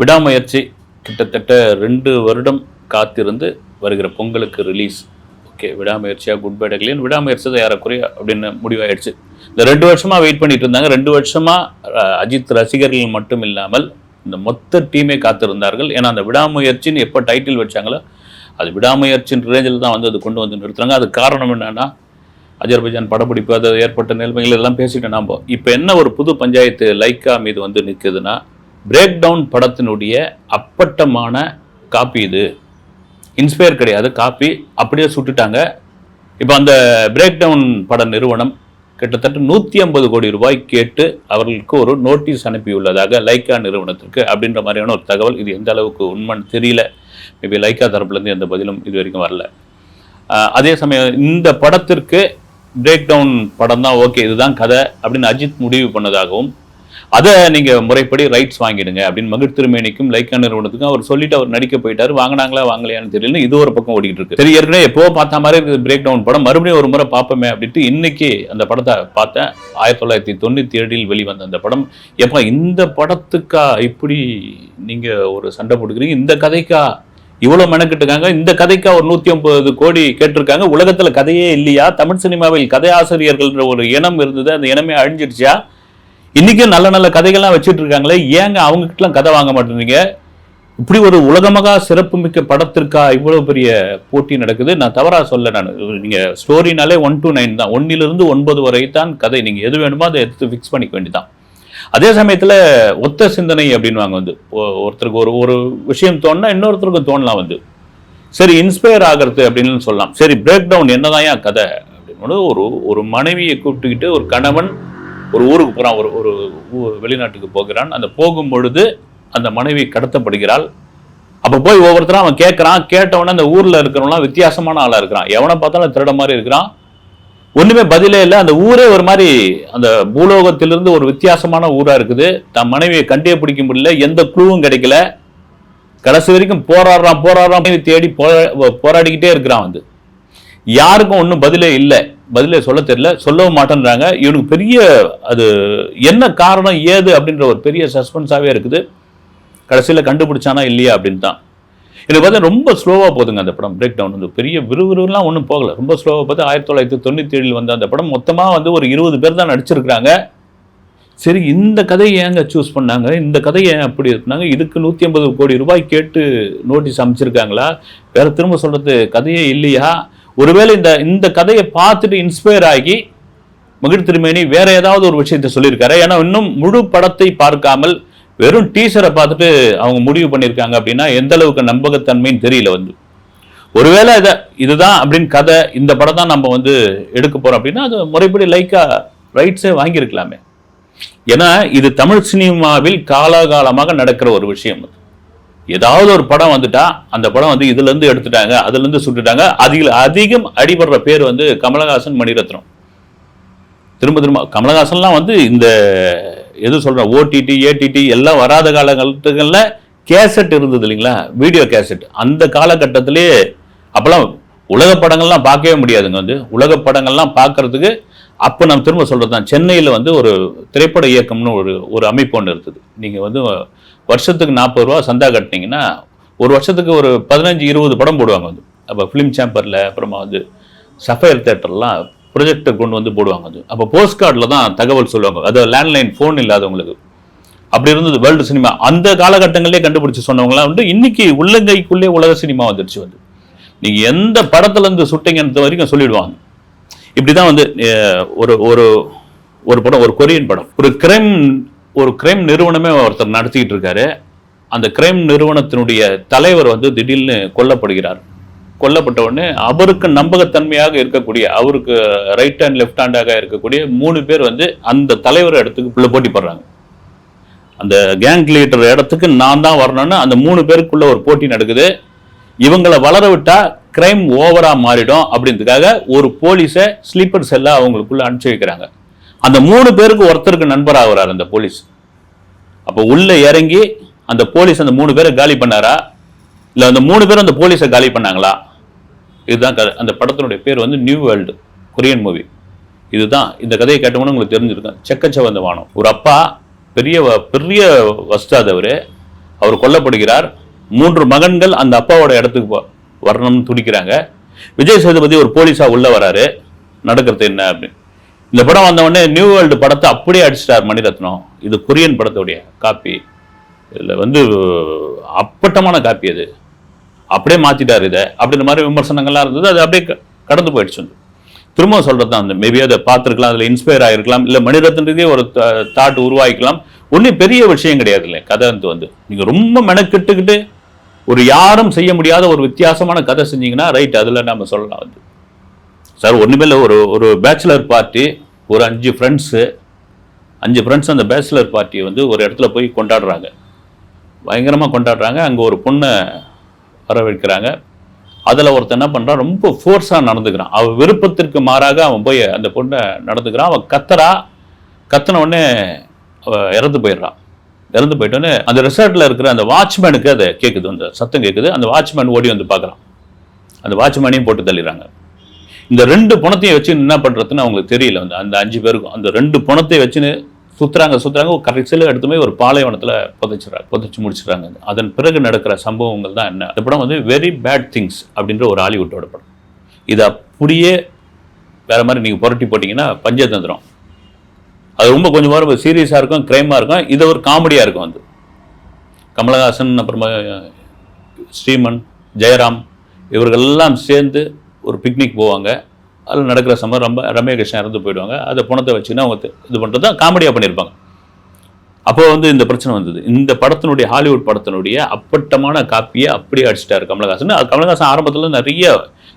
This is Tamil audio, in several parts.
விடாமுயற்சி கிட்டத்தட்ட ரெண்டு வருடம் காத்திருந்து வருகிற பொங்கலுக்கு ரிலீஸ் ஓகே விடாமுயற்சியாக குட் பை டக்லின் விடாமுயற்சி தான் ஏறக்குறைய அப்படின்னு முடிவாயிடுச்சு. இந்த ரெண்டு வருஷமாக வெயிட் பண்ணிட்டு இருந்தாங்க. ரெண்டு வருஷமாக அஜித் ரசிகர்கள் மட்டும் இல்லாமல் இந்த மொத்த டீமே காத்திருந்தார்கள். ஏன்னா அந்த விடாமுயற்சின்னு எப்போ டைட்டில் வச்சாங்களோ அது விடாமுயற்சின்ற ரேஞ்சில் தான் வந்து அது கொண்டு வந்து நிறுத்துறாங்க. அது காரணம் என்னன்னா அஜர்பைஜான் படப்பிடிப்பு அது ஏற்பட்ட நிலைமைகள் எல்லாம் பேசிட்டு நாம். இப்போ என்ன ஒரு புது பஞ்சாயத்து லைக்கா மீது வந்து நிற்குதுன்னா பிரேக் டவுன் படத்தினுடைய அப்பட்டமான காப்பி இது. இன்ஸ்பயர் கிடையாது காப்பி அப்படியே சுட்டுட்டாங்க. இப்போ அந்த பிரேக் டவுன் பட நிறுவனம் கிட்டத்தட்ட நூற்றி ஐம்பது கோடி ரூபாய் கேட்டு அவர்களுக்கு ஒரு நோட்டீஸ் அனுப்பியுள்ளதாக லைக்கா நிறுவனத்திற்கு அப்படின்ற மாதிரியான ஒரு தகவல். இது எந்த அளவுக்கு உண்மைன்னு தெரியல. மேபி லைக்கா தரப்புலேருந்து எந்த பதிலும் இது வரைக்கும் வரல. அதே சமயம் இந்த படத்திற்கு பிரேக் டவுன் படம் தான் ஓகே இதுதான் கதை அப்படின்னு அஜித் முடிவு பண்ணதாகவும் அதை நீங்கள் முறைப்படி ரைட்ஸ் வாங்கிடுங்க அப்படின்னு மகிழ் திருமேனிக்கும் லைக்கா நிறுவனத்துக்கும் அவர் சொல்லிட்டு அவர் நடிக்க போயிட்டாரு. வாங்கினாங்களா வாங்கலையான்னு தெரியல. இது ஒரு பக்கம் ஓடிக்கிட்டு இருக்கு. சரி ஏற்கனவே எப்போ பார்த்த மாதிரி இருக்குது பிரேக் டவுன் படம். மறுபடியும் ஒரு முறை பார்ப்போமே அப்படின்ட்டு இன்னைக்கு அந்த படத்தை பார்த்தேன். ஆயிரத்தி தொள்ளாயிரத்தி தொண்ணூற்றி ஏழில் வெளிவந்த அந்த படம். எப்போ இந்த படத்துக்கா இப்படி நீங்கள் ஒரு சண்டை போட்டுக்கிறீங்க? இந்த கதைக்கா இவ்வளவு மெனக்கிட்டுருக்காங்க இந்த கதைக்கா ஒரு நூத்தி ஐம்பது கோடி கேட்டிருக்காங்க? உலகத்துல கதையே இல்லையா? தமிழ் சினிமாவில் கதை ஆசிரியர்கள்ன்ற ஒரு இனம் இருந்தது. அந்த இனமே அழிஞ்சிடுச்சா இன்றைக்கும் நல்ல நல்ல கதைகள்லாம் வச்சுட்டு இருக்காங்களே ஏங்க அவங்ககிட்டலாம் கதை வாங்க மாட்டேங்கிறீங்க இப்படி ஒரு உலகமகா சிறப்புமிக்க படத்திற்கா இவ்வளோ பெரிய போட்டி நடக்குது? நான் தவறாக சொல்ல நான் நீங்கள் ஸ்டோரினாலே ஒன் டு நைன் தான். ஒன்னிலிருந்து ஒன்பது வரை தான் கதை. நீங்கள் எது வேணுமோ அதை எடுத்து ஃபிக்ஸ் பண்ணிக்க வேண்டியதான் அதே சமயத்தில் ஒத்த சிந்தனை அப்படின்வாங்க வந்து. ஒருத்தருக்கு ஒரு ஒரு விஷயம் தோணுனா இன்னொருத்தருக்கு தோணலாம் வந்து. சரி இன்ஸ்பயர் ஆகிறது அப்படின்னு சொல்லலாம். சரி பிரேக் டவுன் என்னதான் ஏன் கதை? அப்படின்னு ஒரு ஒரு மனைவியை கூப்பிட்டுக்கிட்டு ஒரு கணவன் ஒரு ஊருக்கு போகிறான் ஒரு ஒரு வெளிநாட்டுக்கு போகிறான். அந்த போகும் பொழுது அந்த மனைவி கடத்தப்படுகிறாள். அப்போ போய் ஒவ்வொருத்தரும் அவன் கேட்குறான் கேட்டவொடனே அந்த ஊரில் இருக்கிறவங்களாம் வித்தியாசமான ஆளாக இருக்கிறான். எவனை பார்த்தாலும் திருட மாதிரி இருக்கிறான். ஒன்றுமே பதிலே இல்லை. அந்த ஊரே ஒரு மாதிரி அந்த பூலோகத்திலிருந்து ஒரு வித்தியாசமான ஊராக இருக்குது. தன் மனைவியை கண்டே பிடிக்க முடியல. எந்த குழுவும் கிடைக்கல. கடைசி வரைக்கும் போராடுறான் போராடுறான். மனைவி தேடி போரா- போராடிக்கிட்டே இருக்கிறான் வந்து. யாருக்கும் ஒன்றும் பதிலே இல்லை. பதிலே சொல்ல தெரியல. சொல்லவும் மாட்டேன்றாங்க. இவனுக்கு பெரிய அது என்ன காரணம் ஏது அப்படின்ற ஒரு பெரிய சஸ்பென்ஸாகவே இருக்குது. கடைசியில் கண்டுபிடிச்சானா இல்லையா அப்படின்னு தான் எனக்கு பார்த்தா ரொம்ப ஸ்லோவாக போதுங்க அந்த படம். பிரேக் டவுன் வந்து பெரிய விறுவிறுலாம் ஒன்றும் போகல. ரொம்ப ஸ்லோவாக பார்த்து ஆயிரத்தி தொள்ளாயிரத்தி தொண்ணூற்றி ஏழில் வந்த அந்த படம் மொத்தமாக வந்து ஒரு இருபது பேர் தான் நடிச்சிருக்கிறாங்க. சரி இந்த கதையை ஏங்க சூஸ் பண்ணாங்க? இந்த கதையை ஏன் அப்படி இருக்குனாங்க இதுக்கு நூற்றி ஐம்பது கோடி ரூபாய் கேட்டு நோட்டீஸ் அமைச்சிருக்காங்களா? வேற திரும்ப சொல்கிறது கதையே இல்லையா? ஒருவேளை இந்த இந்த கதையை பார்த்துட்டு இன்ஸ்பயர் ஆகி மகிழ் திருமேனி வேற ஏதாவது ஒரு விஷயத்தை சொல்லியிருக்காரு. ஏன்னா இன்னும் முழு படத்தை பார்க்காமல் வெறும் டீசரை பார்த்துட்டு அவங்க முடிவு பண்ணியிருக்காங்க அப்படின்னா எந்த அளவுக்கு நம்பகத்தன்மைன்னு தெரியல வந்து. ஒருவேளை இதை இதுதான் அப்படின்னு கதை இந்த படம் தான் நம்ம வந்து எடுக்க போகிறோம் அப்படின்னா அது முறைப்படி லைக்காக ரைட்ஸே வாங்கியிருக்கலாமே. ஏன்னா இது தமிழ் சினிமாவில் காலாகாலமாக நடக்கிற ஒரு விஷயம். ஏதாவது ஒரு படம் வந்துட்டா அந்த படம் வந்து இதுல இருந்து எடுத்துட்டாங்க அதுல இருந்து சுட்டுட்டாங்க. அதில் அதிகம் அடிபடுற பேர் வந்து கமலஹாசன் மணிரத்னம். திரும்ப திரும்ப கமலஹாசன்லாம் வந்து இந்த எது சொல்றேன் ஓடிடி ஏடிடி எல்லாம் வராத காலகட்டங்களில் கேசட் இருந்தது இல்லைங்களா? Video cassette. அந்த காலகட்டத்திலே அப்போல்லாம் உலக படங்கள்லாம் பார்க்கவே முடியாதுங்க வந்து. உலக படங்கள்லாம் பார்க்கறதுக்கு அப்போ நம்ம திரும்ப சொல்கிறது தான். சென்னையில் வந்து ஒரு திரைப்பட இயக்கம்னு ஒரு ஒரு அமைப்பு ஒன்று இருக்குது. நீங்கள் வந்து வருஷத்துக்கு நாற்பது ரூபா சந்தா கட்டினீங்கன்னா ஒரு வருஷத்துக்கு ஒரு பதினஞ்சு இருபது படம் போடுவாங்க வந்து. அப்போ ஃபிலிம் சேம்பரில் அப்புறமா வந்து சஃபயர் தேட்டர்லாம் ப்ரொஜெக்டர் கொண்டு வந்து போடுவாங்க அது அப்போ போஸ்ட் கார்டில் தான் தகவல் சொல்லுவாங்க. அது லேண்ட்லைன் ஃபோன் இல்லாதவங்களுக்கு. அப்படி இருந்தது வேர்ல்டு சினிமா அந்த காலகட்டங்களிலே கண்டுபிடிச்சி சொன்னவங்களாம் வந்து இன்னைக்கு உள்ளங்கைக்குள்ளே உலக சினிமா வந்துருச்சு வந்து. நீங்கள் எந்த படத்துலேருந்து சுட்டிங்கன்றது வரைக்கும் சொல்லிடுவாங்க. இப்படிதான் வந்து ஒரு ஒரு ஒரு படம் ஒரு கொரியன் படம். ஒரு கிரைம் ஒரு கிரைம் நிறுவனமே ஒருத்தர் நடத்திக்கிட்டு இருக்காரு. அந்த கிரைம் நிறுவனத்தினுடைய தலைவர் வந்து திடீர்னு கொல்லப்படுகிறார். கொல்லப்பட்ட உடனே அவருக்கு நம்பகத்தன்மையாக இருக்கக்கூடிய அவருக்கு ரைட் ஹேண்ட் லெஃப்ட் ஹேண்டாக இருக்கக்கூடிய மூணு பேர் வந்து அந்த தலைவர் இடத்துக்கு பிள்ளை போட்டி போடுறாங்க. அந்த கேங் லீடர் இடத்துக்கு நான் தான் வரணும்னு அந்த மூணு பேருக்குள்ள ஒரு போட்டி நடக்குது. இவங்களை வளர விட்டா கிரைம் ஓவரா மாறிடும் அப்படின்றதுக்காக ஒரு போலீஸை ஸ்லீப்பர் செல்ல அவங்களுக்குள்ள அனுப்பிச்சு வைக்கிறாங்க. அந்த மூணு பேருக்கு ஒருத்தருக்கு நண்பராகிறார் அந்த போலீஸ் அப்போ உள்ள இறங்கி அந்த போலீஸ் அந்த மூணு பேரை காலி பண்ணாரா? இல்லை அந்த மூணு பேரும் அந்த போலீஸை காலி பண்ணாங்களா? இதுதான் கதை. அந்த படத்தினுடைய பேர் வந்து நியூ வேர்ல்டு கொரியன் மூவி இதுதான். இந்த கதையை கேட்டவொன்னே உங்களுக்கு தெரிஞ்சிருக்கும். செக்கச்சவந்த வானம். ஒரு அப்பா பெரிய வ- பெரிய வஸ்தாதவர் அவர் கொல்லப்படுகிறார். மூன்று மகன்கள் அந்த அப்பாவோட இடத்துக்கு வரணும்னு துடிக்கிறாங்க. விஜய் சேதுபதி ஒரு போலீஸா உள்ள வராரு. நடக்கிறது என்ன அப்படின்னு. இந்த படம் வந்த உடனே நியூ வேர்ல்டு படத்தை அப்படியே அடிச்சிட்டார் மணிரத்னம். இது கொரியன் படத்துடைய காப்பி. இதில் வந்து அப்பட்டமான காப்பி அது. அப்படியே மாத்திட்டார் இதை. அப்படின்ற மாதிரி விமர்சனங்கள்லாம் இருந்தது. அது அப்படியே கடந்து போயிடுச்சு வந்து. திரும்ப சொல்றது தான் அந்த மேபி அதை பார்த்துருக்கலாம் அதில் இன்ஸ்பயர் ஆகிருக்கலாம் இல்லை மணிரத்ன ஒரு தாட் உருவாக்கிக்கலாம். ஒன்றும் பெரிய விஷயம் கிடையாது இல்லை கதை வந்து நீங்கள் ரொம்ப மெனக்கெட்டுக்கிட்டு ஒரு யாரும் செய்ய முடியாத ஒரு வித்தியாசமான கதை செஞ்சீங்கன்னா ரைட் அதில் நம்ம சொல்லலாம் வந்து. சார் ஒன்றுமே இல்லை ஒரு ஒரு பேச்சுலர் பார்ட்டி ஒரு அஞ்சு ஃப்ரெண்ட்ஸு அஞ்சு ஃப்ரெண்ட்ஸ் அந்த பேச்சுலர் பார்ட்டியை வந்து ஒரு இடத்துல போய் கொண்டாடுறாங்க. பயங்கரமாக கொண்டாடுறாங்க. அங்கே ஒரு பொண்ணை வரவேற்கிறாங்க. அதில் ஒருத்தன் என்ன பண்ணுறான் ரொம்ப ஃபோர்ஸாக நடந்துக்கிறான். அவன் விருப்பத்திற்கு மாறாக அவன் போய் அந்த பொண்ணை நடந்துக்கிறான். அவன் கத்துறா கத்தின உடனே இறந்து போயிடுறான். இறந்து போயிட்டோன்னு அந்த ரிசார்ட்டில் இருக்கிற அந்த வாட்ச்மேனுக்கு அதை கேட்குது அந்த சத்தம் கேட்குது அந்த வாட்ச்மேன் ஓடி வந்து பார்க்குறான். அந்த வாட்ச்மேனையும் போட்டு தள்ளிடுறாங்க. இந்த ரெண்டு பணத்தையும் வச்சு என்ன பண்ணுறதுன்னு அவங்களுக்கு தெரியல. வந்து அந்த அஞ்சு பேருக்கும் அந்த ரெண்டு பணத்தை வச்சுன்னு சுற்றுறாங்க சுற்றுறாங்க கடைசியில் எடுத்து போய் ஒரு பாலைவனத்தில் புதைச்சிடறாங்க புதைச்சி முடிச்சிடுறாங்க. அதன் பிறகு நடக்கிற சம்பவங்கள் தான் என்ன? இந்த படம் வந்து வெரி பேட் திங்ஸ் அப்படின்ற ஒரு ஹாலிவுட்டோட படம். இது அப்படியே வேற மாதிரி நீங்கள் புரட்டி போட்டிங்கன்னா பஞ்சதந்திரம். அது ரொம்ப கொஞ்சம் வாரம் சீரியஸாக இருக்கும் க்ரைமாக இருக்கும். இது ஒரு காமெடியாக இருக்கும் அது. கமலஹாசன் அப்புறமா ஸ்ரீமன் ஜெயராம் இவர்கள்லாம் சேர்ந்து ஒரு பிக்னிக் போவாங்க. அதில் நடக்கிற சம்பவம் ரொம்ப ரம்யா கிருஷ்ணன் இறந்து போயிடுவாங்க. அதை பணத்தை வச்சுன்னா அவங்க இது பண்ணுறது தான் காமெடியாக பண்ணியிருப்பாங்க. அப்போ வந்து இந்த பிரச்சனை வந்தது. இந்த படத்தினுடைய ஹாலிவுட் படத்தினுடைய அப்பட்டமான காப்பியை அப்படியே அடிச்சிட்டாரு கமலஹாசன். கமலஹாசன் ஆரம்பத்தில் நிறைய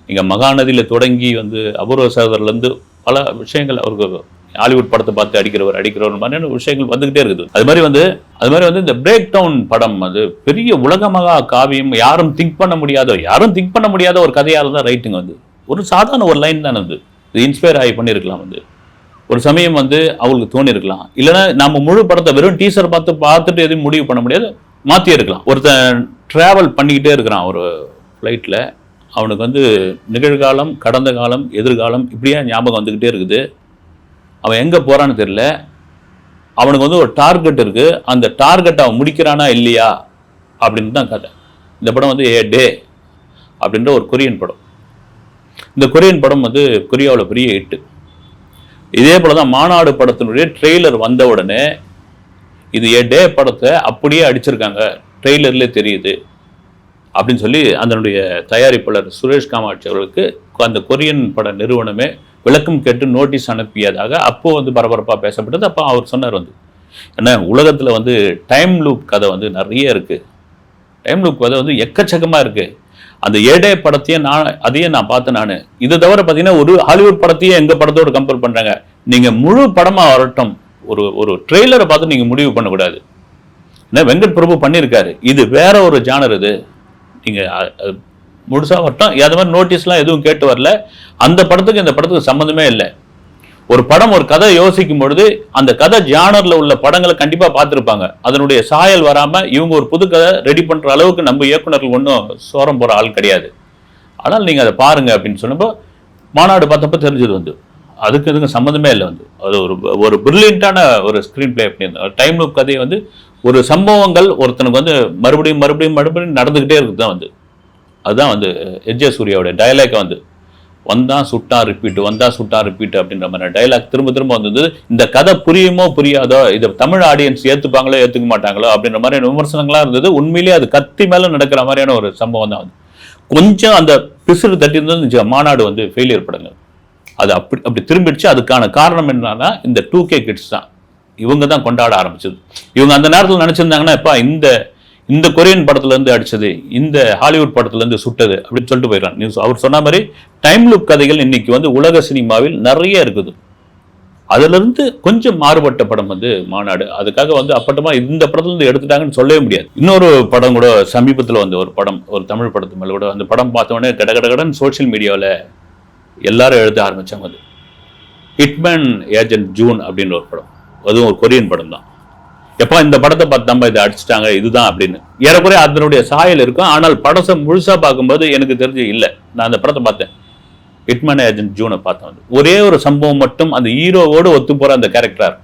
நீங்கள் மகாநதியில் தொடங்கி வந்து அபூர்வ சகோதரர்லேருந்து பல விஷயங்கள் அவருக்கு ஹாலிவுட் படத்தை பார்த்து அடிக்கிறவர் அடிக்கிறவர் மாதிரியான விஷயங்கள் வந்துகிட்டே இருக்குது. அது மாதிரி வந்து அது மாதிரி வந்து இந்த பிரேக் டவுன் படம் அது பெரிய உலகமகா காவியம் யாரும் திங்க் பண்ண முடியாத யாரும் திங்க் பண்ண முடியாத ஒரு கதையாக இருந்தால் ரைட்டிங் வந்து. ஒரு சாதாரண ஒரு லைன் தானே அது. இது இன்ஸ்பயர் ஆகி பண்ணியிருக்கலாம் வந்து. ஒரு சமயம் வந்து அவங்களுக்கு தோணிருக்கலாம் இல்லைன்னா நம்ம முழு படத்தை வெறும் டீசர் பார்த்து பார்த்துட்டு எதுவும் முடிவு பண்ண முடியாது மாற்றி இருக்கலாம் ஒருத்தன் ட்ராவல் பண்ணிக்கிட்டே இருக்கிறான் ஒரு ஃப்ளைட்டில் அவனுக்கு வந்து நிகழ்காலம் கடந்த காலம் எதிர்காலம் இப்படியே ஞாபகம் வந்துக்கிட்டே இருக்குது. அவன் எங்கே போகிறான்னு தெரியல. அவனுக்கு வந்து ஒரு டார்கெட் இருக்குது அந்த டார்கெட் அவன் முடிக்கிறானா இல்லையா? அப்படின்னு தான் கதை இந்த படம் வந்து ஏ டே அப்படின்ற ஒரு கொரியன் படம். இந்த கொரியன் படம் வந்து கொரியாவில் பெரிய ஹிட்டு இதே போல தான் மாநாடு படத்தினுடைய ட்ரெய்லர் வந்த உடனே இது ஏ டே படத்தை அப்படியே அடிச்சிருக்காங்க. ட்ரெய்லர்லேயே தெரியுது. அப்படின்னு சொல்லி அதனுடைய தயாரிப்பாளர் சுரேஷ் காமாட்சி அவர்களுக்கு அந்த கொரியன் பட நிறுவனமே விளக்கம் கேட்டு நோட்டீஸ் அனுப்பியதாக அப்போ வந்து பரபரப்பாக பேசப்பட்டது. அப்போ அவர் சொன்னார் வந்து என்ன உலகத்தில் வந்து டைம் லூப் கதை வந்து நிறைய இருக்குது டைம் லூப் கதை வந்து எக்கச்சக்கமாக இருக்குது அந்த ஏடே படத்தையே நான் அதையே நான் பார்த்தேன் நான். இதை தவிர பார்த்தீங்கன்னா ஒரு ஹாலிவுட் படத்தையே எங்கள் படத்தோடு கம்பேர் பண்ணுறாங்க நீங்கள் முழு படமாக வரட்டும். ஒரு ஒரு ட்ரெய்லரை பார்த்து நீங்கள் முடிவு பண்ணக்கூடாது. என்ன வெங்கட் பிரபு பண்ணியிருக்காரு. இது வேற ஒரு ஜானர் இது. நீங்கள் முழுசாக வரட்டும். அது மாதிரி நோட்டீஸ்லாம் எதுவும் கேட்டு வரல. அந்த படத்துக்கு இந்த படத்துக்கு சம்மந்தமே இல்லை. ஒரு படம் ஒரு கதை யோசிக்கும் பொழுது அந்த கதை ஜானரில் உள்ள படங்களை கண்டிப்பாக பார்த்துருப்பாங்க. அதனுடைய சாயல் வராமல் இவங்க ஒரு புது கதை ரெடி பண்ணுற அளவுக்கு நம்ம இயக்குனர்கள் ஒன்றும் சோரம் போகிற ஆள் கிடையாது. ஆனால் நீங்கள் அதை பாருங்க அப்படின்னு சொன்னப்போ மாநாடு பார்த்தப்ப தெரிஞ்சது வந்து. அதுக்கு இதுக்கு சம்மந்தமே இல்லை வந்து. அது ஒரு ஒரு பிரில்லியண்டான ஒரு ஸ்க்ரீன் பிளே பண்ணியிருந்தோம் டைம் லூப் கதையை வந்து ஒரு சம்பவங்கள் ஒருத்தனுக்கு வந்து மறுபடியும் மறுபடியும் மறுபடியும் நடந்துக்கிட்டே இருக்குது தான் வந்து. அதுதான் வந்து எஜ்ஜே சூர்யாவுடைய டயலாக் வந்து வந்தான் சுட்டா ரிப்பீட் வந்தா சுட்டா ரிப்பீட் அப்படின்ற மாதிரி டைலாக் திரும்ப திரும்ப வந்தது. இந்த கதை புரியுமோ புரியாதோ இதை தமிழ் ஆடியன்ஸ் ஏற்றுப்பாங்களோ ஏற்றுக்க மாட்டாங்களோ அப்படின்ற மாதிரி விமர்சனங்களாக இருந்தது. உண்மையிலேயே அது கத்தி மேலே நடக்கிற மாதிரியான ஒரு சம்பவம் தான் வந்து கொஞ்சம் அந்த பிசுறு தட்டி இருந்தது மாநாடு வந்து ஃபெயிலியர் படங்க அது அப்படி அப்படி திரும்பிடுச்சு. அதுக்கான காரணம் என்னன்னா இந்த டூ கே கிட்ஸ் தான். இவங்க தான் கொண்டாட ஆரம்பிச்சது. இவங்க அந்த நேரத்தில் நினச்சிருந்தாங்கன்னா இப்போ இந்த இந்த கொரியன் படத்துலேருந்து அடித்தது இந்த ஹாலிவுட் படத்துலேருந்து சுட்டது அப்படின்னு சொல்லிட்டு போயிடறான். நியூஸ் அவர் சொன்ன மாதிரி டைம் லுக் கதைகள் இன்னைக்கு வந்து உலக சினிமாவில் நிறைய இருக்குது. அதுலேருந்து கொஞ்சம் மாறுபட்ட படம் வந்து மாநாடு. அதுக்காக வந்து அப்பட்டமாக இந்த படத்துலேருந்து எடுத்துட்டாங்கன்னு சொல்லவே முடியாது. இன்னொரு படம் கூட சமீபத்தில் வந்து ஒரு படம் ஒரு தமிழ் படத்து மேலே கூட அந்த படம் பார்த்தோன்னே கட கடன் சோஷியல் மீடியாவில் எல்லாரும் எழுத ஆரம்பித்தாங்க அது. ஹிட்மேன் ஏஜென்ட் ஜூன் அப்படின்ற ஒரு படம். அதுவும் ஒரு கொரியன் படம் தான் எப்போ இந்த படத்தை பார்த்து நம்ம இதை அடிச்சிட்டாங்க இதுதான் அப்படின்னு. ஏறக்குறைய அதனுடைய சாயல் இருக்கும். ஆனால் படத்தை முழுசா பார்க்கும்போது எனக்கு தெரிஞ்சு இல்லை. நான் அந்த படத்தை பார்த்தேன். ஹிட்மேன் ஏஜென்ட் ஜூனை பார்த்தேன் ஒரே ஒரு சம்பவம் மட்டும் அந்த ஹீரோவோடு ஒத்து போற அந்த கேரக்டர்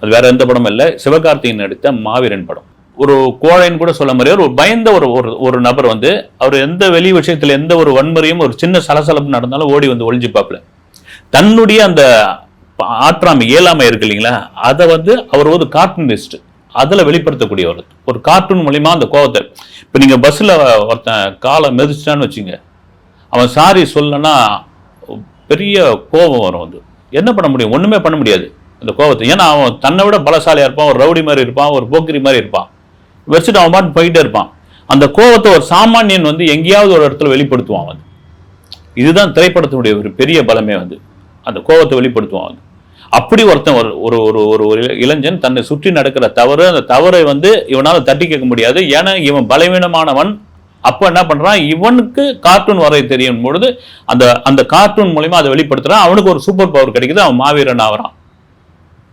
அது வேற எந்த படமும் இல்லை. சிவகார்த்திகேயன் நடித்த மாவீரன் படம். ஒரு கோழைன்னு கூட சொல்ல முடியாது. ஒரு பயந்த ஒரு ஒரு ஒரு நபர் வந்து அவர் எந்த வெளி விஷயத்தில் எந்த ஒரு வன்முறையும் ஒரு சின்ன சலசலப்பு நடந்தாலும் ஓடி வந்து ஒளிஞ்சுப்பாப்புல. தன்னுடைய அந்த ஆற்றாமை இயலாமை இருக்கு இல்லைங்களா? அதை வந்து அவர் ஒரு கார்ட்டூனிஸ்ட். அதில் வெளிப்படுத்தக்கூடியவர். ஒரு கார்ட்டூன் மூலிமா அந்த கோவத்தை. இப்போ நீங்கள் பஸ்ஸில் ஒருத்தன் காலை மிதிச்சிட்டான்னு வச்சுங்க. அவன் சாரி சொல்லனா பெரிய கோபம் வரும் வந்து. என்ன பண்ண முடியும்? ஒன்றுமே பண்ண முடியாது அந்த கோபத்தை. ஏன்னா அவன் தன்னை விட பலசாலியாக இருப்பான் ஒரு ரவுடி மாதிரி இருப்பான் ஒரு போக்கிரி மாதிரி இருப்பான். வச்சுட்டு அவன் பாட்டு போயிட்டே இருப்பான். அந்த கோபத்தை ஒரு சாமானியன் வந்து எங்கேயாவது ஒரு இடத்துல வெளிப்படுத்துவான் வந்து. இதுதான் திரைப்படத்தினுடைய ஒரு பெரிய பலமே வந்து. அந்த கோபத்தை வெளிப்படுத்துவான் வந்து. அப்படி ஒருத்தன் ஒரு ஒரு ஒரு ஒரு ஒரு இளைஞன் தன்னை சுற்றி நடக்கிற தவறு அந்த தவறை வந்து இவனால் தட்டி கேட்க முடியாது. ஏன்னா இவன் பலவீனமானவன். அப்போ என்ன பண்ணுறான் இவனுக்கு கார்ட்டூன் வரைய தெரியும் பொழுது அந்த அந்த கார்ட்டூன் மூலிமா அதை வெளிப்படுத்துகிறான் அவனுக்கு ஒரு சூப்பர் பவர் கிடைக்குது. அவன் மாவீரன் ஆகிறான்.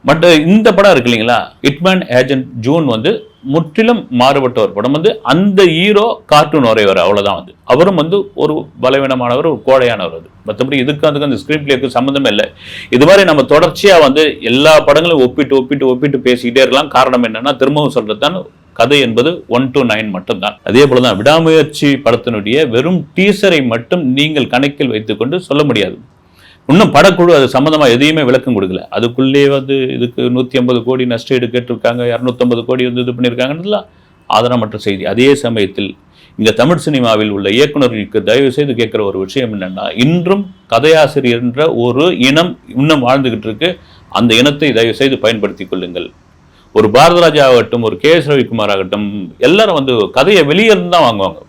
பட் uh, இந்த படம் இருக்கு இல்லைங்களா? இட்மேன் ஏஜென்ட் ஜூன் வந்து முற்றிலும் மாறுபட்ட ஒரு படம் வந்து அந்த ஹீரோ கார்ட்டூன் வரைவர் அவ்வளோதான் வந்து. அவரும் வந்து ஒரு பலவீனமானவர் ஒரு கோடையானவர் அது. மற்றபடி இதுக்கு அதுக்கு அந்த ஸ்கிரிப்ட் பிளேக்கு சம்மந்தமே இல்லை. இது மாதிரி நம்ம தொடர்ச்சியாக வந்து எல்லா படங்களையும் ஒப்பிட்டு ஒப்பிட்டு ஒப்பிட்டு பேசிக்கிட்டே இருக்கலாம். காரணம் என்னன்னா திரும்பவும் சொல்றது கதை என்பது ஒன் டு நைன் மட்டும்தான். அதே போலதான் விடாமுயற்சி படத்தினுடைய வெறும் டீசரை மட்டும் நீங்கள் கணக்கில் வைத்துக்கொண்டு சொல்ல முடியாது. இன்னும் படக்குழு அது சம்மந்தமாக எதையுமே விளக்கம் கொடுக்கல. அதுக்குள்ளேயே வந்து இதுக்கு நூற்றி ஐம்பது கோடி நஷ்டஈடு கேட்டிருக்காங்க இரநூத்தம்பது கோடி வந்து இது பண்ணியிருக்காங்கன்றதுலாம் ஆதாரமற்ற செய்தி. அதே சமயத்தில் இந்த தமிழ் சினிமாவில் உள்ள இயக்குநர்களுக்கு தயவு செய்து கேட்குற ஒரு விஷயம் என்னென்னா இன்றும் கதையாசிரியர் என்ற ஒரு இனம் இன்னும் வாழ்ந்துகிட்டு இருக்கு. அந்த இனத்தை தயவு செய்து பயன்படுத்தி கொள்ளுங்கள். ஒரு பாரதராஜா ஆகட்டும் ஒரு கே எஸ் ரவிக்குமார் ஆகட்டும் எல்லாரும் வந்து கதையை வெளியே இருந்து தான் வாங்குவாங்க.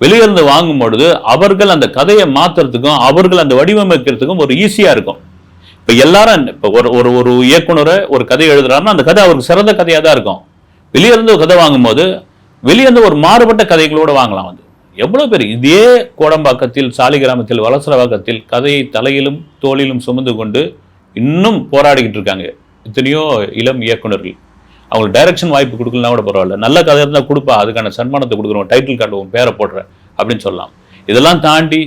வெளியிருந்து வாங்கும் பொழுது அவர்கள் அந்த கதையை மாத்துறதுக்கும் அவர்கள் அந்த வடிவமைக்கிறதுக்கும் ஒரு ஈஸியா இருக்கும். இப்ப எல்லாரும் இப்ப ஒரு ஒரு ஒரு இயக்குனரை ஒரு கதை எழுதுறாருன்னா அந்த கதை அவருக்கு சிறந்த கதையா தான் இருக்கும். வெளியிருந்து ஒரு கதை வாங்கும்போது வெளியேருந்து ஒரு மாறுபட்ட கதைகளோட வாங்கலாம் வந்து எவ்வளவு பேர் இதே கோடம்பாக்கத்தில் சாலிகிராமத்தில் வலசரவாக்கத்தில் கதையை தலையிலும் தோளிலும் சுமந்து கொண்டு இன்னும் போராடிக்கிட்டு இருக்காங்க. எத்தனையோ இளம் இயக்குனர்கள். அவங்களுக்கு டைரக்ஷன் வாய்ப்பு கொடுக்கலாம் கூட பரவாயில்ல. நல்ல கதை இருந்தால் கொடுப்பா அதுக்கான சன்மானத்தை கொடுக்குறோம் டைட்டில் கார்டு உன் பேரை போடுறேன் அப்படின்னு சொல்லலாம். இதெல்லாம் தாண்டி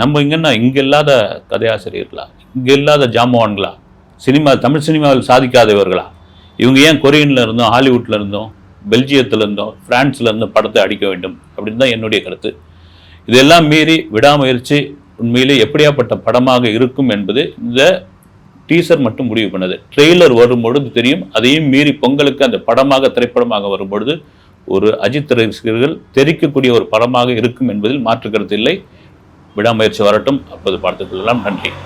நம்ம இங்கன்னா இங்கே இல்லாத கதையாசிரியர்களா? இங்கே இல்லாத ஜாமவான்களா சினிமா தமிழ் சினிமாவில் சாதிக்காதவர்களா? இவங்க ஏன் கொரியனில் இருந்தோம் ஹாலிவுட்ல இருந்தோம் பெல்ஜியத்தில் இருந்தோம் ஃப்ரான்ஸில் இருந்தும் படத்தை அடிக்க வேண்டும் அப்படின்னு தான் என்னுடைய கருத்து. இதெல்லாம் மீறி விடாமுயற்சி உண்மையிலே எப்படியாப்பட்ட படமாக இருக்கும் என்பது இந்த டீசர் மட்டும் முடிவு பண்ணது. ட்ரெய்லர் வரும்பொழுது தெரியும் அதையும் மீறி பொங்கலுக்கு அந்த படமாக திரைப்படமாக வரும்பொழுது ஒரு அஜித் ரசிகர்கள் தெரிக்கக்கூடிய ஒரு படமாக இருக்கும் என்பதில் மாற்று கருத்து இல்லை. விடாமுயற்சி வரட்டும். அப்போது பார்த்துக்கொள்ளலாம் நன்றி.